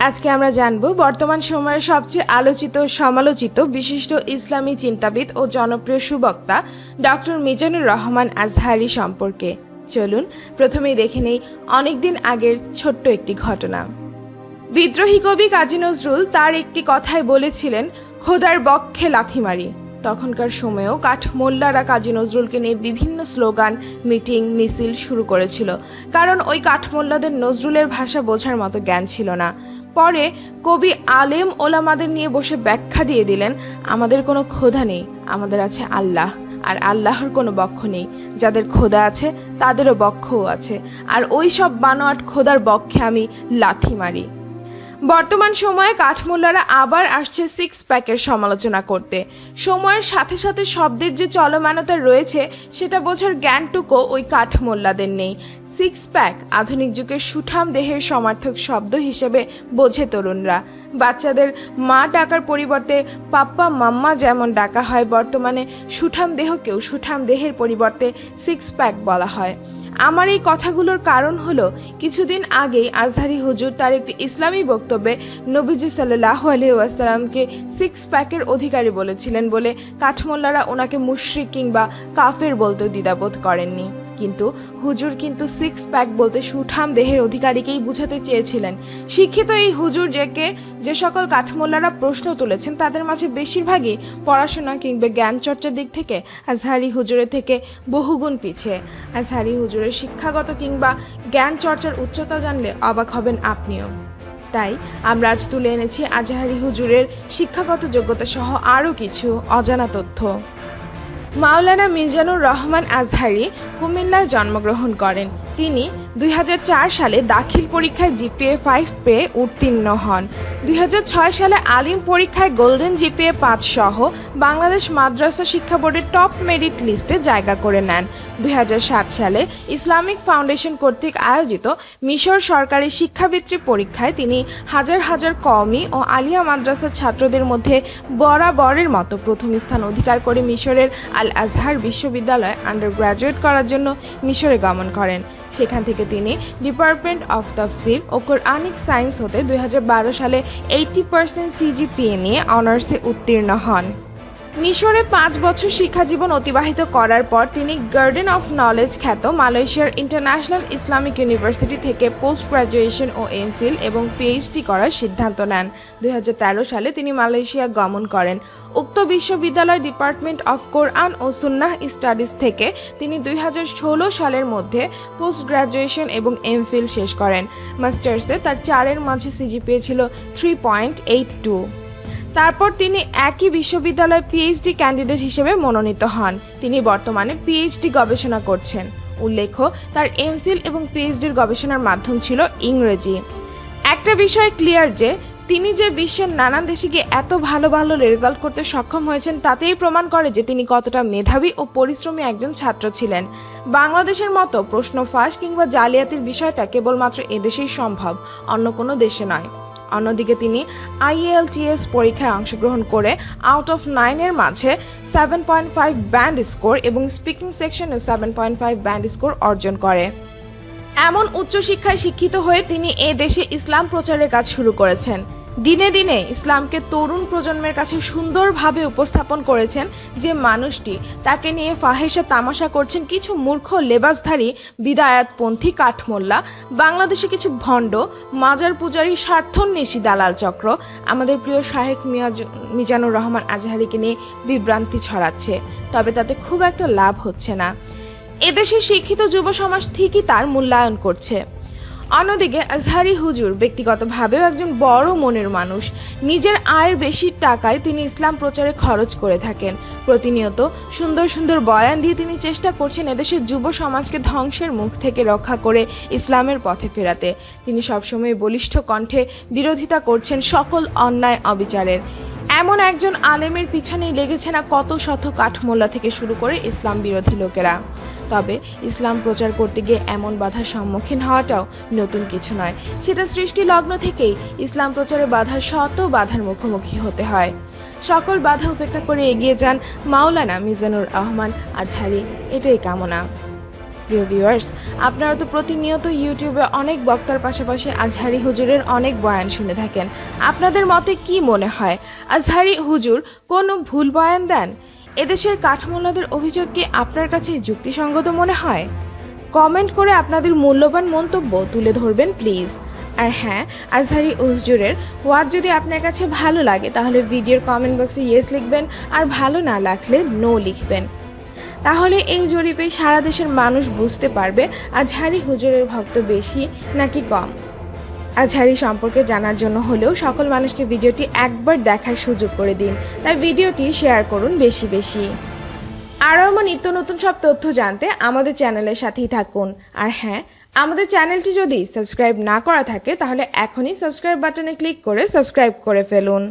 আজকে আমরা জানব বর্তমান সময়ের সবচেয়ে আলোচিত সমালোচিত বিশিষ্ট ইসলামী চিন্তাবিদ ও জনপ্রিয় সুবক্তা ডক্টর মিজানুর রহমান আজহারি সম্পর্কে। চলুন, প্রথমেই দেখে নেই অনেকদিন আগের ছোট্ট একটি ঘটনা। বিদ্রোহী কবি কাজী নজরুল তার একটি কথায় বলেছিলেন, খোদার বক্ষে লাথি মারি। তখনকার সময়েও কাঠমোল্লারা কাজী নজরুলকে নিয়ে বিভিন্ন স্লোগান, মিটিং, মিছিল শুরু করেছিল। কারণ ওই কাঠমোল্লাদের নজরুলের ভাষা বোঝার মতো জ্ঞান ছিল না। পরে কবি আলেম ওলামাদের নিয়ে বসে ব্যাখ্যা দিয়ে দিলেন, আমাদের কোনো ক্ষোধা নেই, আমাদের আছে আল্লাহ, আর আল্লাহর কোনো বক্ষ নেই। যাদের খোদা আছে, তাদেরও বক্ষও আছে। আর ওই সব বানোয়াট খোদার বক্ষে আমি লাথি মারি। বর্তমান সময়ে কাঠমোল্লারা আবার আসছে সিক্স প্যাকের সমালোচনা করতে। সময়ের সাথে সাথে শব্দের যে চলমানতা রয়েছে, সেটা বোঝার জ্ঞানটুকু ওই কাঠমোল্লাদের নেই। সিক্স প্যাক আধুনিক যুগের সুঠাম দেহের সমার্থক শব্দ হিসেবে বোঝে তরুণরা। বাচ্চাদের মা ডাকার পরিবর্তে পাপ্পা, মাম্মা যেমন ডাকা হয়, বর্তমানে সুঠাম দেহকেও সুঠাম দেহের পরিবর্তে সিক্স প্যাক বলা হয়। আমার এই কথাগুলোর কারণ হলো, কিছুদিন আগেই আজহারি হুজুর তার একটি ইসলামী বক্তব্যে নবীজি সাল্লাহ আলহামকে সিক্স প্যাকের অধিকারী বলেছিলেন বলে কাঠমোল্লারা ওনাকে মুশ্রিক কিংবা কাফের বলতেও দ্বিধাবোধ করেননি। কিন্তু হুজুর কিন্তু সিক্স প্যাক বলতে সুঠাম দেহের অধিকারীকেই বুঝাতে চেয়েছিলেন। শিক্ষিত এই হুজুর যেকে, যে সকল কাঠমোল্লারা প্রশ্ন তুলেছেন, তাদের মাঝে বেশিরভাগই পড়াশোনা কিংবা জ্ঞান চর্চার দিক থেকে আজহারি হুজুরের থেকে বহুগুণ পিছিয়ে। আজহারি হুজুরের শিক্ষাগত কিংবা জ্ঞান চর্চার উচ্চতা জানলে অবাক হবেন আপনিও। তাই আমরা আজ তুলে এনেছি আজহারি হুজুরের শিক্ষাগত যোগ্যতা সহ আরও কিছু অজানা তথ্য। মাওলানা মিজানুর রহমান আজহারি কুমিল্লায় জন্মগ্রহণ করেন। তিনি দুই হাজার চার সালে দাখিল পরীক্ষায় জিপিএ ফাইভ পেয়ে উত্তীর্ণ হন। দুই হাজার ছয় সালে আলিম পরীক্ষায় গোল্ডেন জিপিএ পাঁচ সহ বাংলাদেশ মাদ্রাসা শিক্ষা বোর্ডের টপ মেরিট লিস্টে জায়গা করে নেন। দুই হাজার সাত সালে ইসলামিক ফাউন্ডেশন কর্তৃক আয়োজিত মিশর সরকারি শিক্ষাবৃত্তি পরীক্ষায় তিনি হাজার হাজার কওমি ও আলিয়া মাদ্রাসার ছাত্রদের মধ্যে বরাবরের মতো প্রথম স্থান অধিকার করে মিশরের আল আজহার বিশ্ববিদ্যালয়ে আন্ডার গ্র্যাজুয়েট করার জন্য মিশরে গমন করেন। সেখান থেকে তিনি ডিপার্টমেন্ট অফ তফসিল ও কোরআনিক সায়েন্স হতে দুই হাজার বারো সালে এইটি পার্সেন্ট সিজিপিএ নিয়ে অনার্সে উত্তীর্ণ হন। মিশরে পাঁচ বছর শিক্ষাজীবন অতিবাহিত করার পর তিনি গার্ডেন অফ নলেজ খ্যাত মালয়েশিয়ার ইন্টারন্যাশনাল ইসলামিক ইউনিভার্সিটি থেকে পোস্ট গ্রাজুয়েশন ও এমফিল এবং পিএইচডি করার সিদ্ধান্ত নেন। দুই হাজার তেরো সালে তিনি মালয়েশিয়া গমন করেন। উক্ত বিশ্ববিদ্যালয় department of Quran O Sunnah studies থেকে তিনি দুই হাজার ষোলো সালের মধ্যে পোস্ট গ্রাজুয়েশন এবং এমফিল শেষ করেন। মাস্টার্সে তার চারের মাঝে সিজিপিএ ছিল থ্রি পয়েন্ট এইট টু তারপর তিনি একই বিশ্ববিদ্যালয়ে পিএইচডি ক্যান্ডিডেট হিসেবে মনোনীত হন। তিনি বর্তমানে পিএইচডি গবেষণা করছেন। উল্লেখ্য, তার এমফিল এবং পিএইচডির গবেষণার মাধ্যম ছিল ইংরেজি। একটা বিষয় ক্লিয়ার যে, তিনি যে বিশ্বের নানান দেশে গিয়ে এত ভালো ভালো রেজাল্ট করতে সক্ষম হয়েছেন, তাতেই প্রমাণ করে যে তিনি কতটা মেধাবী ও পরিশ্রমী একজন ছাত্র ছিলেন। বাংলাদেশের মতো প্রশ্ন ফাঁস কিংবা জালিয়াতির বিষয়টা কেবলমাত্র এদেশেই সম্ভব, অন্য কোনো দেশে নয়। অন্যদিকে তিনি আইএলটিএস পরীক্ষায় অংশগ্রহণ করে আউট অফ নাইনের মাঝে seven point five band score এবং স্পিকিং সেকশনে seven point five band score অর্জন করে। এমন উচ্চশিক্ষায় শিক্ষিত হয়ে তিনি এ দেশে ইসলাম প্রচারের কাজ শুরু করেছেন। দিনে দিনে ইসলামকে তরুণ প্রজন্মের কাছে সুন্দরভাবে উপস্থাপন করেছেন যে মানুষটি, তাকে নিয়ে ফাহেসা তামাশা করছেন কিছু মূর্খ লেবাসধারী, বিদায়াতপন্থী কাঠমোল্লা, বাংলাদেশে কিছু ভণ্ড, মাজার পূজারী স্বার্থন্বেষী দালাল চক্র, আমাদের প্রিয় শাহেক মিয়াজ- মিজানুর রহমান আজহারিকে নিয়ে বিভ্রান্তি ছড়াচ্ছে। তবে তাতে খুব একটা লাভ হচ্ছে না। এদেশের শিক্ষিত যুব সমাজ ঠিকই তার মূল্যায়ন করছে। অন্যদিকে আজহারি হুজুর ব্যক্তিগতভাবেও একজন বড় মনের মানুষ। নিজের আয়ের বেশি টাকায় তিনি ইসলাম প্রচারে খরচ করে থাকেন। প্রতিনিয়ত সুন্দর সুন্দর বয়ান দিয়ে তিনি চেষ্টা করছেন এদেশের যুব সমাজকে ধ্বংসের মুখ থেকে রক্ষা করে ইসলামের পথে ফেরাতে। তিনি সবসময় বলিষ্ঠ কণ্ঠে বিরোধিতা করছেন সকল অন্যায় অবিচারের। এমন একজন আলেমের পিছনেই লেগেছে না কত শত কাঠমোল্লা থেকে শুরু করে ইসলাম বিরোধী লোকেরা। তবে ইসলাম প্রচার করতে গিয়ে এমন বাধার সম্মুখীন হওয়াটাও নতুন কিছু নয়। সেটা সৃষ্টি লগ্ন থেকেই ইসলাম প্রচারে বাধার শত বাধার মুখোমুখি হতে হয়। সকল বাধা উপেক্ষা করে এগিয়ে যান মাওলানা মিজানুর রহমান আজহারি। এটাই কামনা। প্রিয় ভিউয়ার্স আপনারা তো প্রতিনিয়ত ইউটিউবে অনেক বক্তার পাশাপাশি আজহারি হুজুরের অনেক বয়ান শুনে থাকেন। আপনাদের মতে কি মনে হয়? আজহারি হুজুর কোনো ভুল বয়ান দেন? এদেশের কাঠমোল্লাদের অভিযোগ কি আপনার কাছে যুক্তিসঙ্গত মনে হয়? কমেন্ট করে আপনাদের মূল্যবান মন্তব্য তুলে ধরবেন, প্লিজ। আর হ্যাঁ আজহারি হুজুরের ওয়ার্ড যদি আপনার কাছে ভালো লাগে, তাহলে ভিডিওর কমেন্ট বক্সে ইয়েস লিখবেন আর ভালো না লাগলে নো লিখবেন। তাহলে এই জরিপে সারা দেশের মানুষ বুঝতে পারবে আজহারি হুজুরের ভক্ত বেশি নাকি কম। আজহারি সম্পর্কে জানার জন্য হলেও সকল মানুষকে ভিডিওটি একবার দেখার সুযোগ করে দিন। তাই ভিডিওটি শেয়ার করুন বেশি বেশি। আরও এমন নিত্য নতুন সব তথ্য জানতে আমাদের চ্যানেলের সাথেই থাকুন। আর হ্যাঁ আমাদের চ্যানেলটি যদি সাবস্ক্রাইব না করা থাকে, তাহলে এখনই সাবস্ক্রাইব বাটনে ক্লিক করে সাবস্ক্রাইব করে ফেলুন।